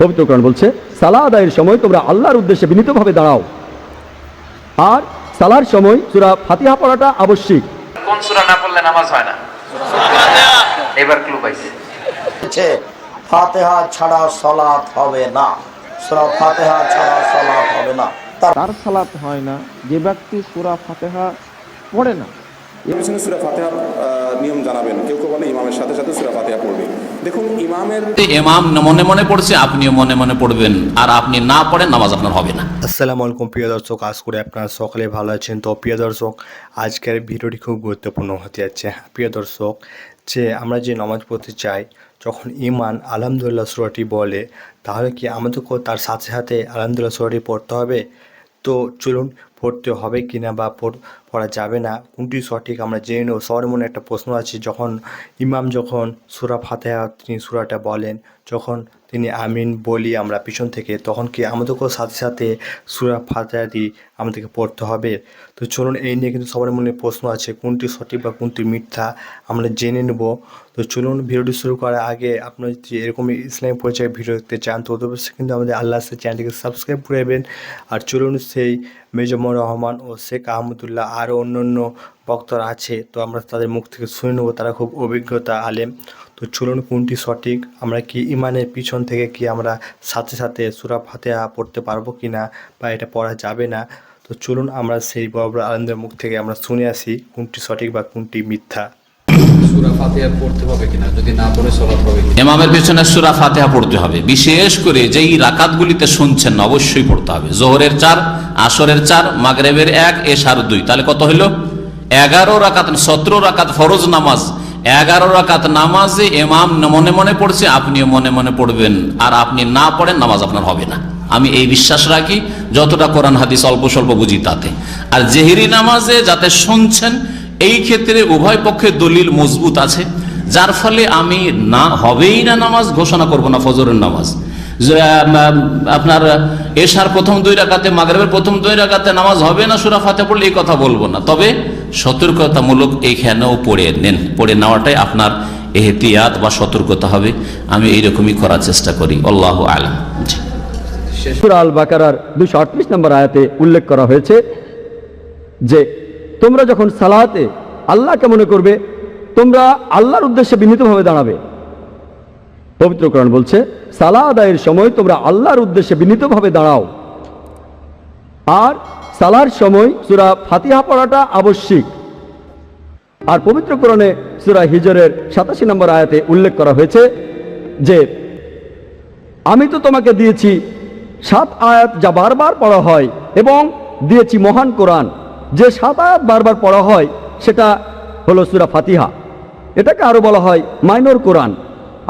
পবিত্রকরণ বলছে সালা আদায়ের সময় তোমরা আল্লাহর উদ্দেশ্যে বিনীতভাবে দাঁড়াও। আর সালার সময় সুরা ফাতিহা পড়াটা আবশ্যিক। কোন সূরা না পড়লে নামাজ হয় না? এবার ক্লু পাইছে। ফাতেহা ছাড়া সলাৎ হবে না। সূরা ফাতেহা ছাড়া সলাৎ হবে না। তার তার সালাত হয় না যে ব্যক্তি সুরা ফাতেহা পড়ে না। পিছনে সুরা ফাতেহা নিয়ম জানাবেন। কেউ কেউ বলে ইমামের সাথে সাথে সুরা ফাতেহা পড়বে। দেখুন ইমামের ইমাম মনে মনে পড়ছে আপনিও মনে মনে পড়বেন। আর আপনি না পড়েন নামাজ আপনার হবে না। আসসালামু আলাইকুম প্রিয় দর্শক। আজ করে আপনারা সকলে ভালো আছেন। তো প্রিয় দর্শক আজকের ভিডিওটি খুব গুরুত্বপূর্ণ হতে যাচ্ছে। হ্যাঁ, প্রিয় দর্শক যে আমরা যে নামাজ পড়তে চাই যখন ইমান আলহামদুলিল্লাহ সুরাটি বলে তাহলে কি আমাদেরকেও তার সাথে সাথে আলহামদুলিল্লাহ সুরাটি পড়তে হবে? তো চলুন পড়তে হবে কি না বা পড়া যাবে না, কোনটি সঠিক আমরা জেনে নেব। সবার মনে একটা প্রশ্ন আছে, যখন ইমাম যখন সুরা ফাতেহা তিনি সুরাটা বলেন, যখন তিনি আমিন বলি আমরা পিছন থেকে, তখন কি আমাদেরকেও সাথে সাথে সুরা ফাতেহাটি আমাদেরকে পড়তে হবে? তো চলুন এই নিয়ে কিন্তু সবার মনে প্রশ্ন আছে, কোনটি সঠিক বা কোনটি মিথ্যা আমরা জেনে নেব। তো চলুন ভিডিওটি শুরু করার আগে আপনারা যদি এরকম ইসলামী পরিচয় ভিডিও দেখতে চান, তো অবশ্যই কিন্তু আমাদের আল্লাহ চ্যানেলটিকে সাবস্ক্রাইব করে দেবেন আর চলুন সেই মেজমুর রহমান ও শেখ আহমদুল্লাহ আরও অন্য অন্য বক্তরা আছে। তো আমরা তাদের মুখ থেকে শুনে নেব, তারা খুব অভিজ্ঞতা আলেম। তো চলুন কোনটি সঠিক, আমরা কি ইমানের পিছন থেকে কি আমরা সাথে সাথে সুরা ফাতেহা পড়তে পারব কি না বা এটা পড়া যাবে না? তো চলুন আমরা সেই বড় আনন্দের মুখ থেকে আমরা শুনে আসি কোনটি সঠিক বা কোনটি মিথ্যা। ইমামের পেছনে সুরা ফাতেহা পড়তে হবে। বিশেষ করে যেই রাকাতগুলিতে শুনছেন, অবশ্যই পড়তে হবে। জোহরের চার, আসরের চার, মাগরেবের এক, এশার দুই। তাহলে কত হইল? এগারো রাকাত, সতেরো রাকাত ফরজ নামাজ। এগারো রাকাত নামাজে ইমাম মনে মনে পড়ছে, আপনিও মনে মনে পড়বেন। আর আপনি না পড়েন, নামাজ আপনার হবে না। আমি এই বিশ্বাস রাখি, যতটা কোরআন হাদিস অল্প স্বল্প বুঝি তাতে। আর জেহেরি নামাজে যাতে শুনছেন এই ক্ষেত্রে উভয় পক্ষের দলিল মজবুত আছে, যার ফলে আমি না হবেই না নামাজ, ঘোষণা করব না ফজরের নামাজ। আপনার এশার প্রথম দুই রাকাতে, মাগরেবের প্রথম দুই রাকাতে নামাজ হবে না, সুরা ফাতে পড়লে এই কথা বলব না। তবে সতর্কতামূলক এইখানেও পড়ে নেন, পড়ে নেওয়াটাই আপনার এহতিয়াত বা সতর্কতা হবে। আমি এইরকমই করার চেষ্টা করি, আল্লাহ আলম। আল বাকারার দুশো আটত্রিশ নম্বর আয়াতে উল্লেখ করা হয়েছে যে, তোমরা যখন সালাতে আল্লাহকে মনে করবে? তোমরা আল্লাহর উদ্দেশ্যে বিনীতভাবে দাঁড়াবে। পবিত্রকরণ বলছে সালা আদায়ের সময় তোমরা আল্লাহর উদ্দেশ্যে বিনীতভাবে দাঁড়াও। আর সালার সময় সুরা ফাতিহা পড়াটা আবশ্যিক। আর পবিত্রকরণে সুরা হিজরের সাতাশি নম্বর আয়াতে উল্লেখ করা হয়েছে যে, আমি তো তোমাকে দিয়েছি সাত আয়াত যা বারবার পড়া হয় এবং দিয়েছি মহান কোরআন। যে সাত আয়াত বারবার পড়া হয় সেটা হলো সুরা ফাতিহা। এটাকে আরও বলা হয় মাইনর কোরআন।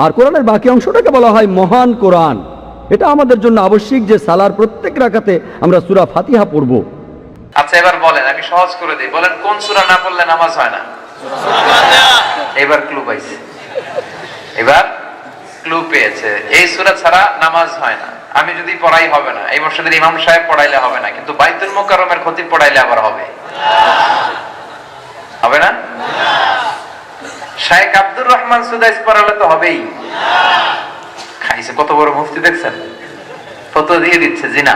আর কোরআনের বাকি অংশটাকে বলা হয় মহান কোরআন। এটা আমাদের জন্য আবশ্যিক যে সালার প্রত্যেক রাখাতে আমরা সুরা ফাতিহা পড়ব। আচ্ছা এবার বলেন, আমি সহজ করে দিই। বলেন, কোন সূরা না পড়লে নামাজ হয় না? এবার ক্লু পাইছে। এবার ক্লু পেয়েছে। এই সুরা ছাড়া নামাজ হয় না। আমি যদি পড়াই হবে না, এই মসজিদের ইমাম সাহেব পড়াইলে হবে না, কিন্তু বাইতুল মোকাররমের ক্ষতি পড়াইলে আবার হবে। হবে না? শায়েখ আব্দুর রহমান সুদাইস পড়ালে তো হবেই। খাইছে, কত বড় মুফতি দেখছেন? ফটো দিয়ে দিচ্ছে, জিনা।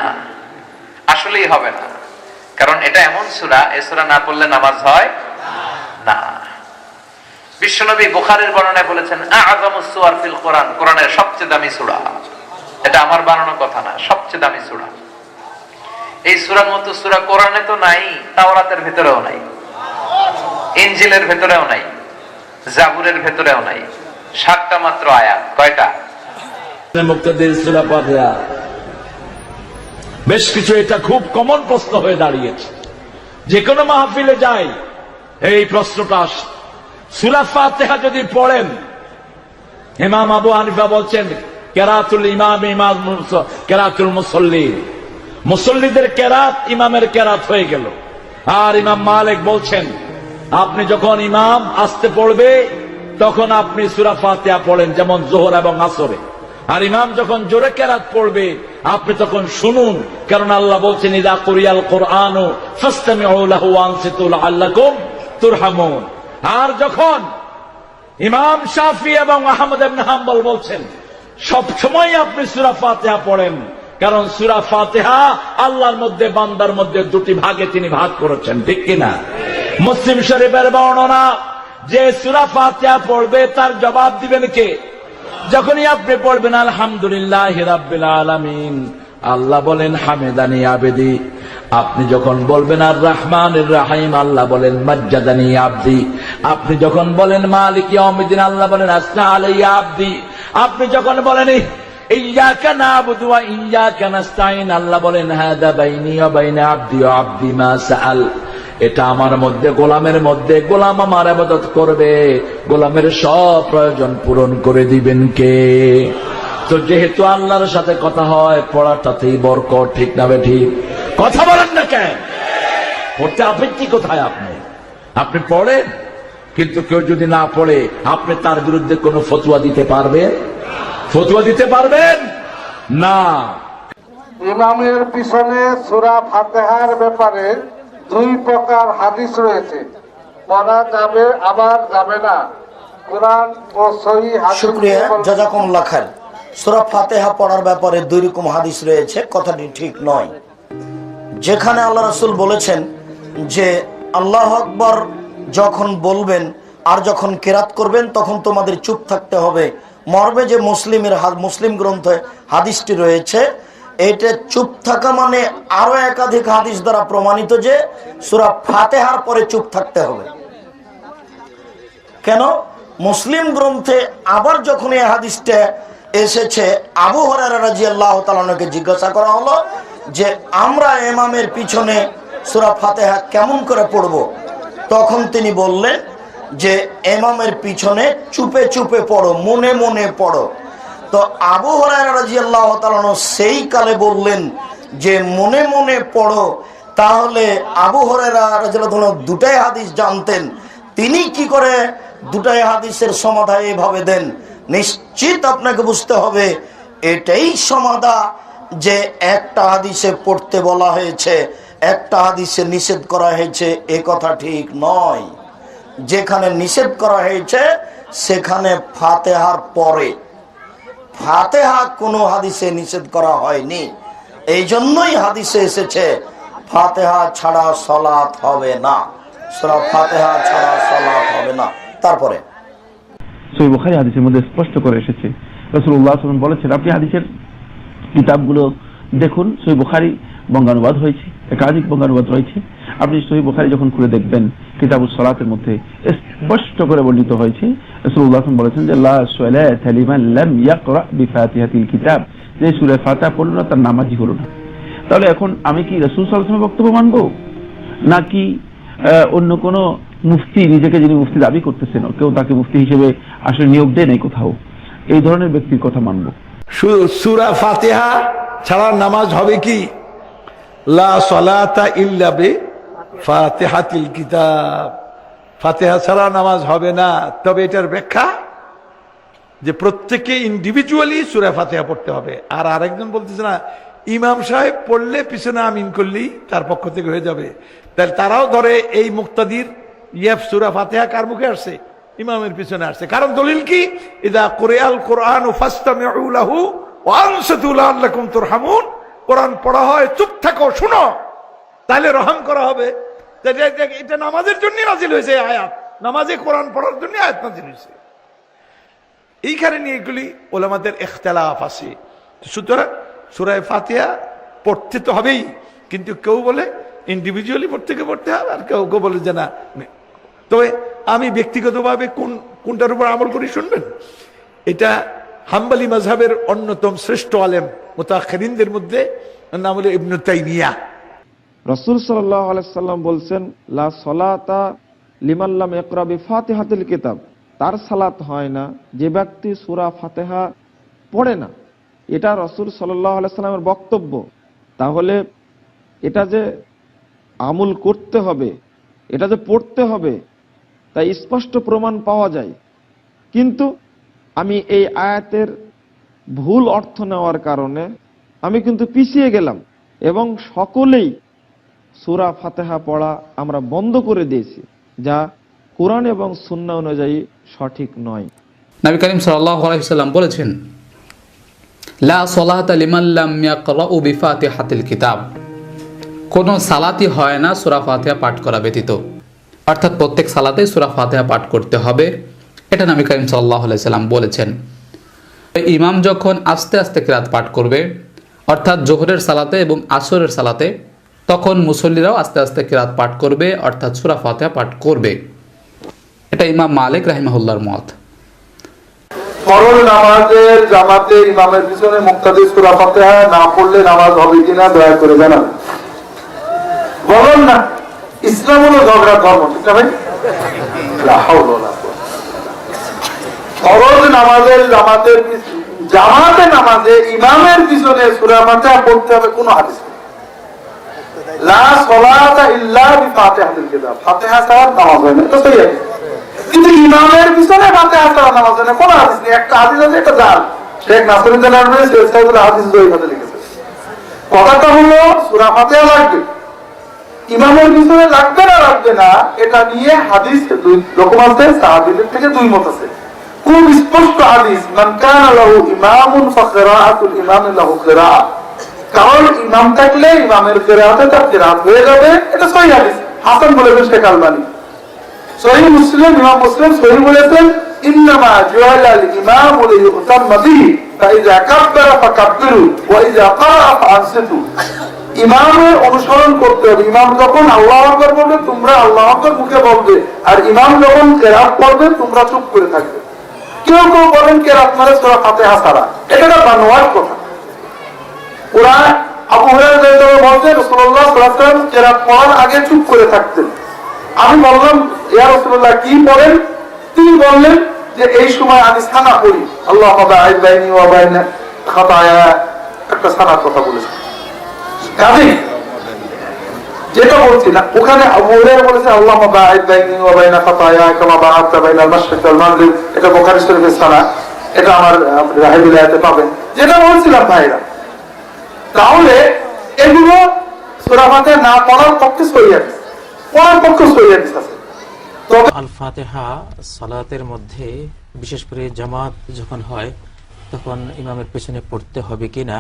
আসলেই হবে না। কারণ এটা এমন সুরা, এ সুরা না পড়লে নামাজ হয় না। বিশ্বনবী বুখারীর বর্ণনায় বলেছেন আযমুস সুওয়ার ফিল কোরআন কোরআনের সবচেয়ে দামি সূরা। এটা আমার বানানো কথা না, সবচেয়ে দামি সূরা। এই সূরার মতো সুরা কোরআনে তো নাই, তাওরাতের ভিতরেও নাই। ইনজিলের ভেতরেও নাই, জাবুরের ভেতরেও নাই, সাতটা মাত্র আয়াত, কয়টা? বেশ কিছু এটা খুব কমন প্রশ্ন হয়ে দাঁড়িয়েছে। যে কোনো মাহফিলে যাই, এই প্রশ্নটা আসে সূরা ফাতিহা যদি পড়েন, ইমাম আবু হানিফা বলছেন, কেরাতুল ইমাম ইমাম কেরাতুল মুসল্লি। মুসল্লিদের কেরাত ইমামের কেরাত হয়ে গেল। আর ইমাম মালিক বলছেন আপনি যখন ইমাম আসতে পড়বে, তখন আপনি সূরা ফাতিহা পড়েন, যেমন জোহর এবং আসরে। আর ইমাম যখন জোরে কেরাত পড়বে, আপনি তখন শুনুন, কারণ আল্লাহ বলছেন, ইদা কুরিয়াল কোরআন তুরহামুন। আর যখন ইমাম শাফি এবং আহমদ হাম্বল বলছেন, সব সময় আপনি সুরা ফাতেহা পড়েন, কারণ সুরা ফাতেহা আল্লাহর মধ্যে, বান্দার মধ্যে দুটি ভাগে তিনি ভাগ করেছেন, ঠিক কিনা? মুসলিম শরীফের বর্ণনা, যে সুরা ফাতেহা পড়বে তার জবাব দিবেন কে? যখনই আপনি পড়বেন, আলহামদুলিল্লাহ রাব্বিল আলামিন। আল্লাহ বলেন, হামেদানি আবেদি। আপনি যখন বলবেন আর রহমান রাহিম, আল্লাহ বলেন, মজ্জাদানি আব্দি। আপনি যখন বলেন, মালিক ইয়াউমিদ্দিন, আল্লাহ বলেন আসনা আলাইয়া আব্দি। আপনি যখন বলেন ইয়াকা নাবুদু ওয়া ইয়াকা নাস্তাইন আল্লাহ বলেন, হাদা বাইনি ওয়া বাইনা আব্দি আব্দি মা সাআল। এটা আমার মধ্যে, গোলামের মধ্যে, গোলাম আমার আবাদত করবে। গোলামের সব প্রয়োজন পূরণ করে দিবেন কে? তো যেহেতু আল্লাহর সাথে কথা হয়, পড়াটাতেই বরকত, ঠিক না ঠিক? কথা বলেন না কেন? পড়তে আপত্তি কোথায় আপনি? আপনি পড়েন, কিন্তু কেউ যদি না পড়ে, আপনি তার বিরুদ্ধে কোনো ফতুয়া দিতে পারবেন? ফতুয়া দিতে পারবেন? না। ইমামের পিছনে সুরা ফাতেহার ব্যাপারে দুই প্রকার হাদিস রয়েছে। পড়া যাবে আবার যাবে না। কোরআন ও সহি শুক্রিয়া জাজাকুমুল্লাহ খান সূরা ফাতিহা পড়ার ব্যাপারে দুই রকম হাদিস রয়েছে কথাটি ঠিক নয়। যেখানে আল্লাহ রাসূল বলেছেন যে আল্লাহ আকবর যখন বলবেন আর যখন কেরাত করবেন তখন তোমাদের চুপ থাকতে হবে। মর্মে যে মুসলিমের মুসলিম গ্রন্থে হাদিসটি রয়েছে এটা চুপ থাকা মানে আরও একাধিক হাদিস দ্বারা প্রমাণিত যে সূরা ফাতেহার পরে চুপ থাকতে হবে। কেন? মুসলিম গ্রন্থে আবার যখন এই হাদিসটা এসেছে, আবু হরারা রাজি আল্লাহ তালকে জিজ্ঞাসা করা হলো যে, আমরা এমামের পিছনে সুরা ফাতেহা কেমন করে পড়ব? তখন তিনি বললেন যে এমামের পিছনে চুপে চুপে পড়ো, মনে মনে পড়ো। তো আবু আল্লাহ সেই কালে বললেন যে, মনে মনে পড়ো, তাহলে আবু হরেরা দুটাই হাদিস জানতেন। তিনি কি করে দুটাই হাদিসের সমাধা এভাবে দেন? নিশ্চিত আপনাকে বুঝতে হবে, এটাই সমাধা যে একটা হাদিসে পড়তে বলা হয়েছে, একটা হাদিসে নিষেধ করা হয়েছে, এ কথা ঠিক নয়। যেখানে নিষেধ করা হয়েছে, সেখানে ফাতেহার পরে। ফাতেহা কোনো হাদিসে নিষেধ করা হয়নি। এই জন্যই হাদিসে এসেছে, ফাতেহা ছাড়া সলাৎ হবে না। সুরা ফাতেহা ছাড়া সলাৎ হবে না। তারপরে? সই বুখারি হাদিসের মধ্যে স্পষ্ট করে এসেছে। রসুল্লাহ বলেছেন, আপনি হাদিসের কিতাবগুলো দেখুন। সই বুখারি বঙ্গানুবাদ হয়েছে, একাধিক বঙ্গানুবাদ রয়েছে। আপনি সহি বুখারি যখন খুলে দেখবেন কিতাবুল সলাতের মধ্যে স্পষ্ট করে বর্ণিত হয়েছে বলেছেন যে বিফাতিহাতিল কিতাব। যে সূরা ফাতিহা পড়ল না, তার নামাজই হলো না। তাহলে এখন আমি কি রসুল ওয়াসাল্লামের বক্তব্য মানবো? নাকি অন্য কোন মুফতি, নিজেকে যিনি মুফতি দাবি করতেছেন, কেউ তাকে মুফতি হিসেবে আসলে নিয়োগ দেয় নাই কোথাও? এই ধরনের ব্যক্তির কথা মানবো। সুরা ফাতিহা ছাড়া নামাজ হবে কি? লা ফাতিহাতিল কিতাব। ফাতিহা ছাড়া নামাজ হবে না। তবে এটার ব্যাখ্যা যে প্রত্যেকে ইন্ডিভিজুয়ালি সুরা ফাতিহা পড়তে হবে। আর আরেকজন বলতেছে না, ইমাম সাহেব পড়লে পিছনে আমিন করলেই তার পক্ষ থেকে হয়ে যাবে। তাহলে তারাও ধরে এই মুক্তাদির ইয়েফ সুরা ফাতিহা কার মুখে আসছে? ইমামের পিছনে আসছে। কারণ দলিল কি? ইদা কোরআন তুরহামুন। কোরআন পড়া হয়, চুপ থাকো, শুনো। তাহলে রহম করা হবে। এটা- নামাজের জন্য নাজিল হয়েছে আয়াত। নামাজে কোরআন পড়ার জন্য আয়াত নাজিল হয়েছে। এইখানে নিয়ে এগুলি ওলামাদের এখতলাফ আছে। সুতরাং সুরায় ফাতিহা পড়তে তো হবেই। কিন্তু কেউ বলে ইন্ডিভিজুয়ালি প্রত্যেকে পড়তে হবে, আর কেউ কেউ বলে যে না তবে আমি ব্যক্তিগতভাবে কোন কোনটার উপর আমল করি শুনবেন? এটা হাম্বালি mazhabের অন্যতম শ্রেষ্ঠ আলেম মোতাখিনদের মধ্যে নাম হলো ইবনু তাইমিয়া। রসুল সাল্লাহ আলাইসাল্লাম বলছেন, লা সলাতা লিমাল্লাম একরাবি ফাতেহাতিল কিতাব। তার সালাত হয় না, যে ব্যক্তি সুরা ফাতেহা পড়ে না। এটা রসুল সাল্লাহ আলাইসাল্লামের বক্তব্য। তাহলে এটা যে আমল করতে হবে, এটা যে পড়তে হবে, তাই স্পষ্ট প্রমাণ পাওয়া যায়। কিন্তু আমি এই আয়াতের ভুল অর্থ নেওয়ার কারণে আমি কিন্তু পিছিয়ে গেলাম এবং সকলেই সুরা ফাতেহা পড়া আমরা বন্ধ করে দিয়েছি, যা কোরআন এবং সুন্না অনুযায়ী সঠিক নয়। নবী করিম সাল্লাম বলেছেন, লা সলাহাত লিমাল্লাম ইয়াকরাউ বিফাতিহাতিল কিতাব। কোনো সালাতি হয় না সূরা ফাতিহা পাঠ করা ব্যতীত। অর্থাৎ প্রত্যেক সালাতেই সূরা ফাতেহা পাঠ করতে হবে, এটা নবী করিম সাল্লাল্লাহু আলাইহি সাল্লাম বলেছেন। ইমাম যখন আস্তে আস্তে কিরাত পাঠ করবে, অর্থাৎ জোহরের সালাতে এবং আসরের সালাতে, তখন মুসল্লিরাও আস্তে আস্তে কিরাত পাঠ করবে, অর্থাৎ সূরা ফাতিহা পাঠ করবে। এটা ইমাম মালিক রাহিমাহুল্লাহর মত। ইসলাম হলো ঝগড়া ধর্ম, ঠিক ভাই লা হাওলা ওয়ালা কুওয়াতা। ফরজ নামাজের জামাতের জামাতে নামাজে ইমামের পিছনে সূরা ফাতিহা পড়তে হবে কোনো হাদিস লা সলাতা ইল্লা বিফাতিহাতিল কিতাব। ফাতিহা ছাড়া নামাজ হয় না। সহি কিন্তু ইমামের পিছনে ফাতিহা ছাড়া নামাজ হয় না। হাদিস নেই। একটা হাদিস আছে জাল। শেখ হাদিস জয়ীফাতে লিখেছে। কথাটা হলো, সূরা ফাতিহা লাগবে। ইমামের পিছনে লাগবে না লাগবে না। এটা নিয়ে হাদিস দুই রকম আছে সাহাবীদের থেকে দুই মত আছে। খুব স্পষ্ট হাদিস কারণ ইমাম থাকলে ইমামের কিরাআতে তার কিরাআত হয়ে যাবে, এটা সহিহ হাদিস। হাসান বলেছেন শেখ আলবানী। সহিহ মুসলিম, ইমাম মুসলিম সহিহ বলেছেন, ইন্নামা ইমামের অনুসরণ করতে হবে। ইমাম যখন আল্লাহ আকবর বলবে, তোমরা আল্লাহ আকবর মুখে বলবে। আর ইমাম যখন কেরাত পড়বে, তোমরা চুপ করে থাকবে। কেউ কেউ বলেন কেরাত মানে সোরা ফাতেহা ছাড়া। এটা একটা বানোয়ার কথা। ওরা আবু হুরায়রা রাসূলুল্লাহ সাল্লাল্লাহু আলাইহি পড়ার আগে চুপ করে থাকতেন। আমি বললাম, ইয়া রাসূলুল্লাহ, কি পড়েন তিনি বললেন যে এই সময় আমি সানা পড়ি। আল্লাহ বাঈদ বাইনি ওয়া বাইনা খাতায়া। একটা সানার কথা বলেছেন। কাজে যেটা বলছি না ওখানে বলেছে আল্লাহ এটা বুখারী শরীফের এটা আমার পাবেন। যেটা বলছিলাম ভাইরা, তাহলে এগুলো সূরা ফাতিহা না পড়ার পক্ষে হাদিস, পড়ার পক্ষে হাদিস আছে। আল ফাতেহা সালাতের মধ্যে, বিশেষ করে জামাত যখন হয়, তখন ইমামের পেছনে পড়তে হবে কিনা?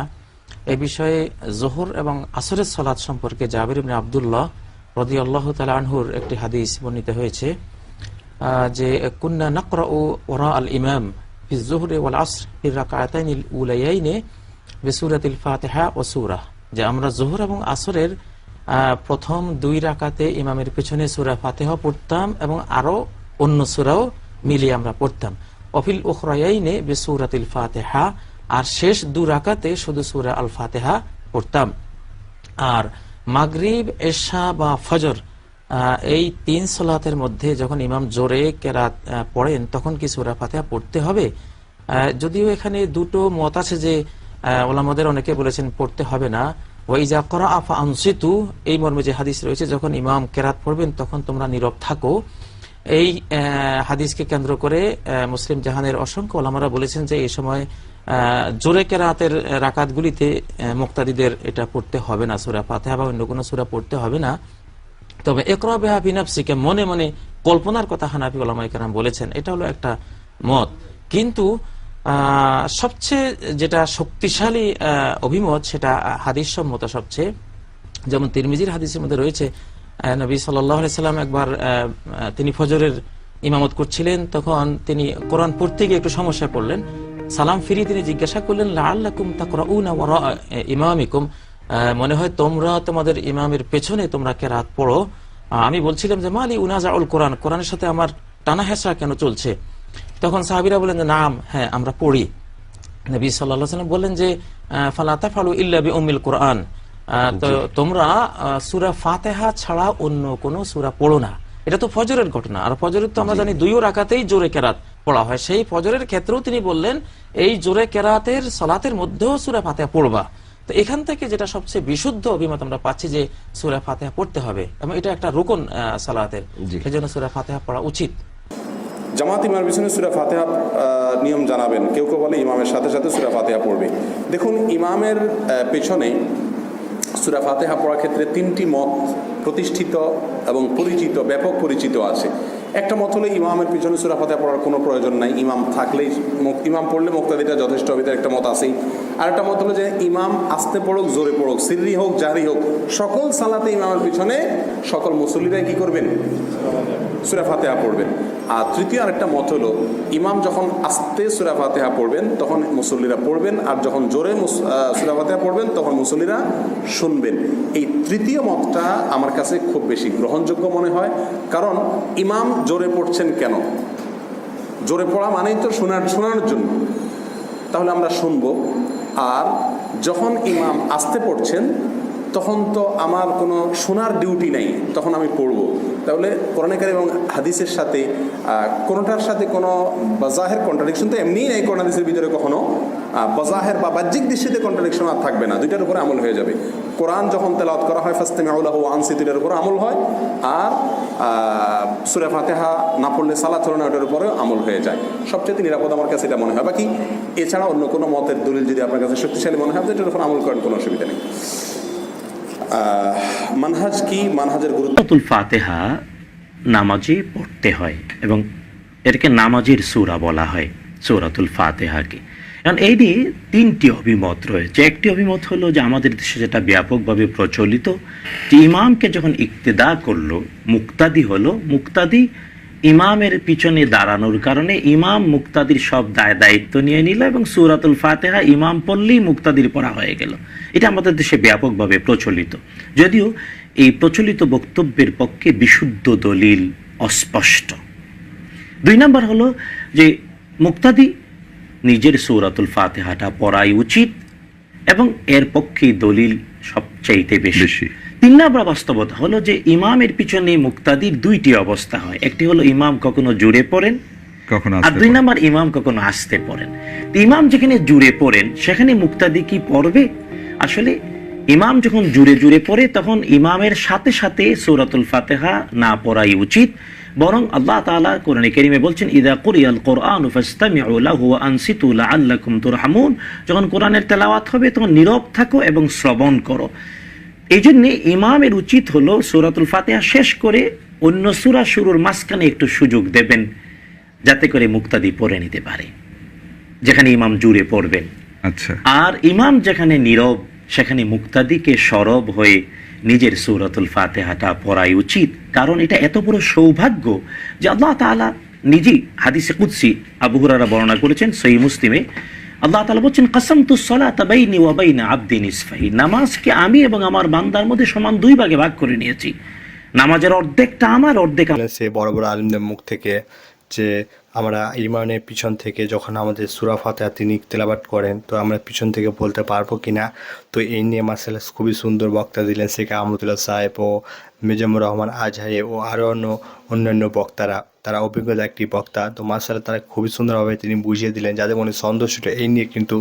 এই বিষয়ে জোহর এবং আসরের সলাদ সম্পর্কে জাবির ইবনে আব্দুল্লাহ রদি আল্লাহ আনহুর একটি হাদিস বর্ণিত হয়েছে যে কুন্না নাকরা ও ওরা আল ইমাম ফি জোহরে ওয়াল আসর ফি রাকাতাইনিল উলাইয়াইনে বিসুরাতিল ফাতিহা ও সূরা। যে আমরা জোহর এবং আসরের প্রথম দুই রাকাতে ইমামের পেছনে সূরা ফাতিহা পড়তাম এবং আরও অন্য সূরাও মিলিয়ে আমরা পড়তাম। অফিল উখরাইনে বিসুরাতিল ফাতিহা আর শেষ দু রাকাতে শুধু সুরা আল ফাতিহা পড়তাম। আর মাগরিব, এশা বা ফজর এই তিন সলাতের মধ্যে যখন ইমাম জোরে কেরাত পড়েন, তখন কি সুরা ফাতেহা পড়তে হবে? যদিও এখানে দুটো মত আছে যে ওলামাদের অনেকে বলেছেন পড়তে হবে না। ওয়াইজা করা আফা আনসিতু এই মর্মে যে হাদিস রয়েছে, যখন ইমাম কেরাত পড়বেন, তখন তোমরা নীরব থাকো। এই হাদিসকে কেন্দ্র করে মুসলিম জাহানের অসংখ্য ওলামারা বলেছেন যে এই সময় জোরে কেরাতের রাকাতগুলিতে মুক্তাদিদের এটা পড়তে হবে না। সুরা ফাতেহা বা অন্য কোনো সুরা পড়তে হবে না। তবে একরা বিনাফসিকে মনে মনে কল্পনার কথা হানাফি ওলামাই কেরাম বলেছেন। এটা হলো একটা মত। কিন্তু সবচেয়ে যেটা শক্তিশালী অভিমত, সেটা হাদিস সম্মত সবচেয়ে, যেমন তিরমিজির হাদিসের মধ্যে রয়েছে নবী সাল্লাম একবার তিনি ফজরের ইমামত করছিলেন, তখন তিনি কোরআন পড়তে গিয়ে একটু সমস্যা পড়লেন। সালাম ফিরিয়ে তিনি জিজ্ঞাসা করলেন লাল্লাকুম ইমামিকুম? মনে হয় তোমরা তোমাদের ইমামের পেছনে তোমরা কেরাত পড়ো? আমি বলছিলাম যে, মালি উনাজাউল কোরআন, কোরআনের সাথে আমার টানা হেসা কেন চলছে? তখন সাহাবিরা বলেন যে, নাম হ্যাঁ আমরা পড়ি। নবী সাল্লাহ সাল্লাম বললেন যে ফালাতা ফালু ইল্লা বি উম্মিল কোরআন। তো তোমরা সুরা ফাতেহা ছাড়া অন্য কোনো সুরা পড়ো না। এটা তো ফজরের ঘটনা। আর ফজরের তো আমরা জানি দুইও রাকাতেই জোরে কেরাত পড়া হয়। সেই ফজরের ক্ষেত্রেও তিনি বললেন এই জোরে কেরাতের সলাতের মধ্যেও সুরা ফাতেহা পড়বা। তো এখান থেকে যেটা সবচেয়ে বিশুদ্ধ অভিমত আমরা পাচ্ছি যে সুরা ফাতেহা পড়তে হবে। এবং এটা একটা রোকন সালাতের। সেই জন্য সূরা ফাতেহা পড়া উচিত। জামাত ইমামের পিছনে সুরা ফাতেহা নিয়ম জানাবেন। কেউ কেউ বলে ইমামের সাথে সাথে সুরা ফাতেহা পড়বে। দেখুন ইমামের পেছনে সুরা ফাতেহা পড়ার ক্ষেত্রে তিনটি মত প্রতিষ্ঠিত এবং পরিচিত, ব্যাপক পরিচিত আছে। একটা মত হলে ইমামের পিছনে সুরা ফাতেহা পড়ার কোনো প্রয়োজন নাই। ইমাম থাকলেই ইমাম পড়লে মুক্তাদিটা যথেষ্ট হবে একটা মত আছেই। আর একটা মত হলো যে ইমাম আস্তে পড়ুক, জোরে পড়ুক, সিররি হোক জারি হোক, সকল সালাতে ইমামের পিছনে সকল মুসল্লিরাই কি করবেন? সুরা ফাতেহা পড়বেন। আর তৃতীয় আরেকটা মত হলো, ইমাম যখন আস্তে সুরা ফাতেহা পড়বেন, তখন মুসল্লিরা পড়বেন, আর যখন জোরে সুরা ফাতেহা পড়বেন, তখন মুসল্লিরা শুনবেন। এই তৃতীয় মতটা আমার কাছে খুব বেশি গ্রহণযোগ্য মনে হয়, কারণ ইমাম জোরে পড়ছেন কেন? জোরে পড়া মানেই তো শোনার শোনানোর জন্য। তাহলে আমরা শুনব। আর যখন ইমাম আসতে পড়ছেন, তখন তো আমার কোনো শোনার ডিউটি নাই, তখন আমি পড়ব। তাহলে কোরআনকার এবং হাদিসের সাথে কোনোটার সাথে কোনো বাজাহের কন্ট্রাডিকশন তো এমনিই নেই কোরআন হাদিসের ভিতরে কখনো বাজাহের বা বাহ্যিক দৃষ্টিতে কন্ট্রাডিকশন আর থাকবে না। দুইটার উপরে আমল হয়ে যাবে। কোরআন যখন তেলাওয়াত করা হয় ফাস্তে মাউলাহ আনসি, দুইটার উপরে আমল হয়। আর সুরে ফাতেহা না পড়লে সালাত হলো না, ওটার উপরে আমল হয়ে যায়। সবচেয়ে নিরাপদ আমার কাছে এটা মনে হয়। বাকি, এছাড়া অন্য কোনো মতের দলিল যদি আপনার কাছে শক্তিশালী মনে হয় এটার উপর আমল করেন কোনো অসুবিধা নেই। মানহাজ কি? মানহাজের গুরুত্ব সুরাতুল ফাতেহা নামাজে পড়তে হয় এবং এটাকে নামাজের সুরা বলা হয়, সূরাতুল ফাতেহাকে। কারণ এই নিয়ে তিনটি অভিমত রয়েছে। একটি অভিমত হলো যে আমাদের দেশে যেটা ব্যাপকভাবে প্রচলিত, যে ইমামকে যখন ইক্তেদা করল, মুক্তাদি হলো, মুক্তাদি ইমামের পিছনে দাঁড়ানোর কারণে ইমাম মুক্তাদির সব দায় দায়িত্ব নিয়ে নিল এবং সূরাতুল ফাতেহা ইমাম পড়লেই মুক্তাদির পড়া হয়ে গেল। এটা আমাদের দেশে ব্যাপকভাবে প্রচলিত। যদিও এই প্রচলিত বক্তব্যের পক্ষে বিশুদ্ধ দলিল অস্পষ্ট। দুই নাম্বার হলো যে মুক্তাদি নিজের সৌরাতুল ফাতেহাটা পড়াই উচিত এবং এর পক্ষে দলিল সবচাইতে বেশি। তিন নাম্বার বাস্তবতা হলো যে ইমামের পিছনে মুক্তাদির দুইটি অবস্থা হয়। একটি হলো ইমাম কখনো জুড়ে পড়েন কখনো আর দুই নাম্বার ইমাম কখনো আসতে পড়েন। ইমাম যেখানে জুড়ে পড়েন সেখানে মুক্তাদি কি পড়বে? আসলে ইমাম যখন জুড়ে জুড়ে পড়ে তখন ইমামের সাথে সাথে সৌরাতুল ফাতেহা না পড়াই উচিত। বরং আল্লাহ তাআলা কোরআনে কারীমে বলছেন ইদা কুরিয়াল কোরআন আনসিতু তুরহামুন। যখন কোরআনের তেলাওয়াত হবে তখন নীরব থাকো এবং শ্রবণ করো। এই জন্যে ইমামের উচিত হলো সূরাতুল ফাতিহা শেষ করে অন্য সুরা শুরুর মাঝখানে একটু সুযোগ দেবেন যাতে করে মুক্তাদি পড়ে নিতে পারে যেখানে ইমাম জুড়ে পড়বেন। আচ্ছা। আর ইমাম যেখানে নীরব সেখানে মুক্তাদিকে সরব হয়ে নিজের সূরাতুল ফাতেহাটা পড়াই উচিত। কারণ এটা এত বড় সৌভাগ্য যে আল্লাহ তাআলা নিজেই হাদিসে কুদসি আবু হুরারা বর্ণনা করেছেন সহি মুসলিমে। আল্লাহ তাআলা বলছেন, কাসামতু সলাতা বাইনি ওয়া বাইনা আবদি নামাজকে আমি এবং আমার বান্দার মধ্যে সমান দুই ভাগে ভাগ করে নিয়েছি। নামাজের অর্ধেকটা আমার, অর্ধেক সে বড় বড় আলিমদের মুখ থেকে যে আমরা ইমানের পিছন থেকে যখন আমাদের সুরা ফাতেহা তিনি তেলাবাট করেন, তো আমরা পিছন থেকে বলতে পারব কি না তো এই নিয়ে মার্শাল খুবই সুন্দর বক্তা দিলেন শেখ আহমদুল্লাহ সাহেব ও মিজামুর রহমান আজহারি ও আরও অন্য অন্যান্য বক্তারা, তারা অভিজ্ঞতা একটি বক্তা। তো মার্শাল্লাহ তারা খুবই সুন্দরভাবে তিনি বুঝিয়ে দিলেন। যাদের মনে সন্দেহ ছিল এই নিয়ে কিন্তু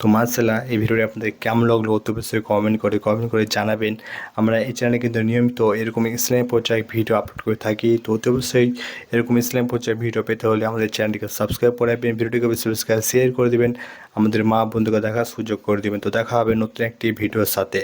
তো মার্শাল্লাহ এই ভিডিওটি আপনাদের কেমন লাগল অত বিষয়ে কমেন্ট করে কমেন্ট করে জানাবেন। আমরা এই চ্যানেলে কিন্তু নিয়মিত এরকম ইসলামী পর্যায়ে ভিডিও আপলোড করে থাকি। তো অতি অবশ্যই এরকম ইসলাম পর্যায়ে ভিডিও পেতে হলে আমাদের চ্যানেলটিকে সাবস্ক্রাইব করে রাখবেন। ভিডিওটিকে বেশি শেয়ার করে দেবেন। আমাদের মা বন্ধুকে দেখার সুযোগ করে দেবেন। তো দেখা হবে নতুন একটি ভিডিওর সাথে।